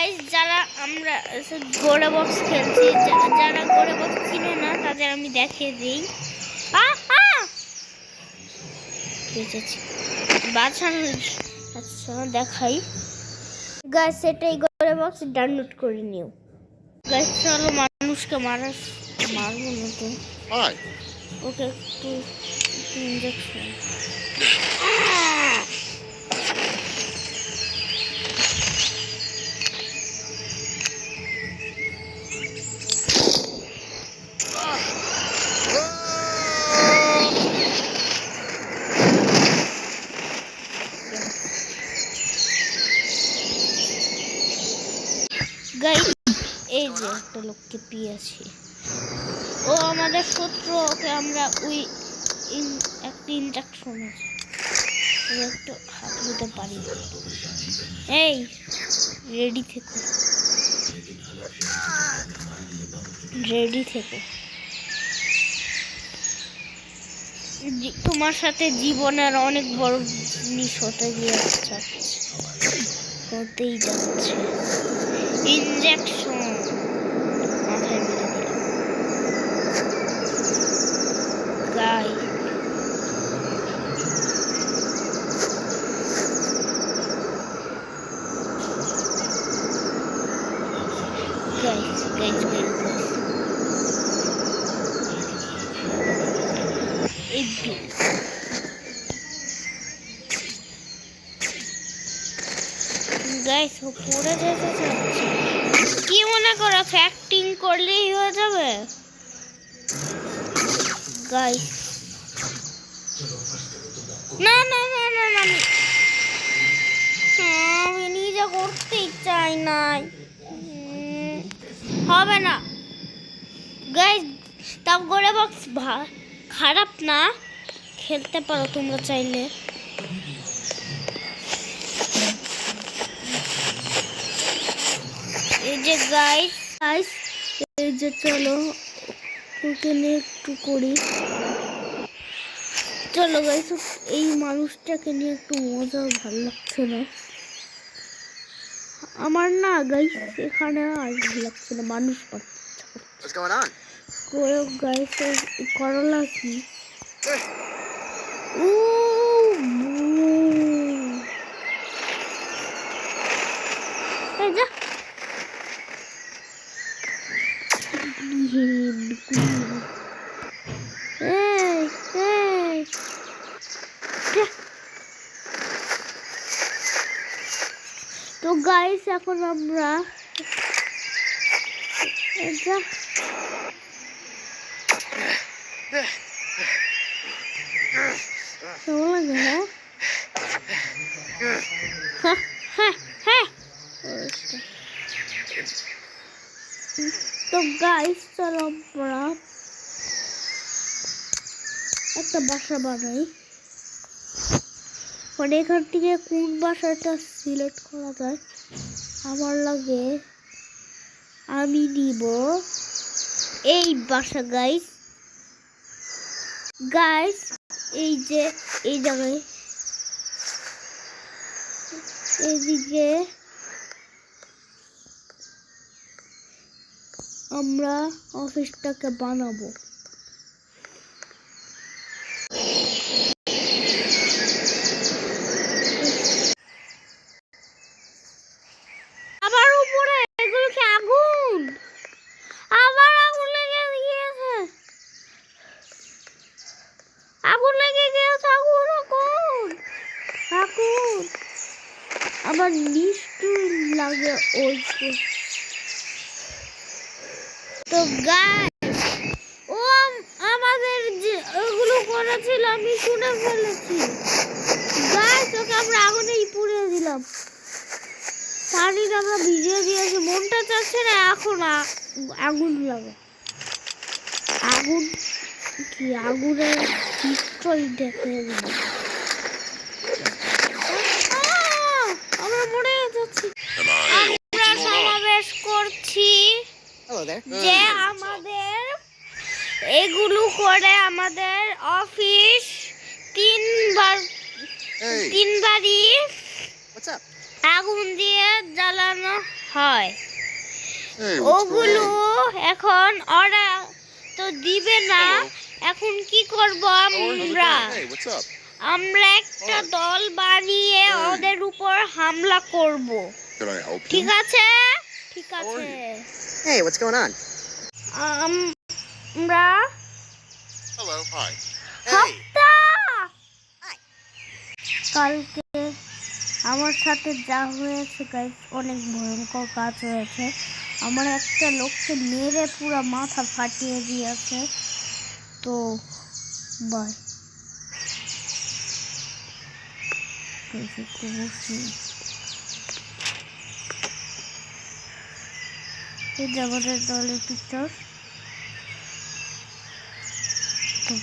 Guys যারা আমরা গোড়া বক্স খেলছি যারা গোড়া বক্স চিনে না তাদের আমি দেখিয়ে দিই। বেঁচেছি। আচ্ছা দেখাই। গাইস এটাই গোড়া বক্স ডাউনলোড করে নিও। গাইস চলো মানুষকে মারা মারবো না তো. ওকে একটু ইঞ্জেকশন গাই এই যে একটা লোককে পেয়েছি। ও আমাদের শত্রু, ওকে আমরা ওই একটা ইনজেকশন আছে একটু হাত দিতে পারি। এই রেডি থেকো। রেডি থেকো। তোমার সাথে জীবনের অনেক বড় জিনিস হতে গিয়ে হতেই যাচ্ছে। ইনজেকশন মাথায় মেরে দিলাম গাই গাইস গাইস গাইস ও যেতে চাচ্ছে। কি মনে করেছ অ্যাক্টিং করলেই হয়ে যাবে? গাইস না না না না না আমি হ্যাঁ, নিজে করতেই চাই নাই। হবে না। গাইস তাও করে বক্স খারাপ না। খেলতে পারো তোমরা চাইলে এই যে গাইস গাইস এই যে চলো ওকে নিয়ে একটু করি। চলো গাইস এই মানুষটাকে নিয়ে একটু মজা ভালো লাগছে না। আমার না গাইস এখানে আর ভালো লাগছে না মানুষ পাচ্ছে What's going on? করে গাইস করলা কি? ও এই যা এই এই যা। তো গাইস এখন আমরা হ্যাঁ? হ্যাঁ হ্যাঁ হ্যাঁ। তো গাইস চলো আমরা একটা বাসা বানাই। মানে এখান থেকে কোন বাসাটা সিলেক্ট করা যায়? আমার লাগে আমি নিব এই বাসা গাইস গাইস এই যে, এই জায়গায়। এদিকে আমরা অফিসটাকে বানাবো আবার উপরে এগুলো কি আগুন আবার আগুন লেগে গিয়েছে আগুন লেগে গিয়েছে আগুন আগুন আগুন আবার ওই তো গাছ ও আমাদের যে ওগুলো করেছিল আমি শুনে ফেলেছি। গাছ ওকে আমরা আগুনেই পুড়িয়ে দিলাম। আমরা ভিজিয়ে দিয়েছি। মনটা চাচ্ছে না এখন আগুন লাগে আগুন, কি আগুনের চিত্রই দেখে আমরা মরে যাচ্ছি। আমরা সমাবেশ করছি যে আমাদের এগুলো করে আমাদের অফিস তিনবার তিনবারই আগুন দিয়ে জ্বালানো হয়। ওগুলো এখন ওরা তো দিবে না। এখন কি করব? আমরা? আমরা একটা দল বানিয়ে ওদের উপর হামলা করব। Can I help ঠিক you? আছে ঠিক আছে Hey, what's going on? আম- আমরা Hello. Hi. Hey. হপ্তা কালকে আমার সাথে যা হয়েছে গাইস অনেক ভয়ঙ্কর কাজ হয়েছে আমার একটা লোককে মেরে পুরো মাথা ফাটিয়ে দিয়েছে তো বাই একটু বসি এই জগতের দলের পিকচার তো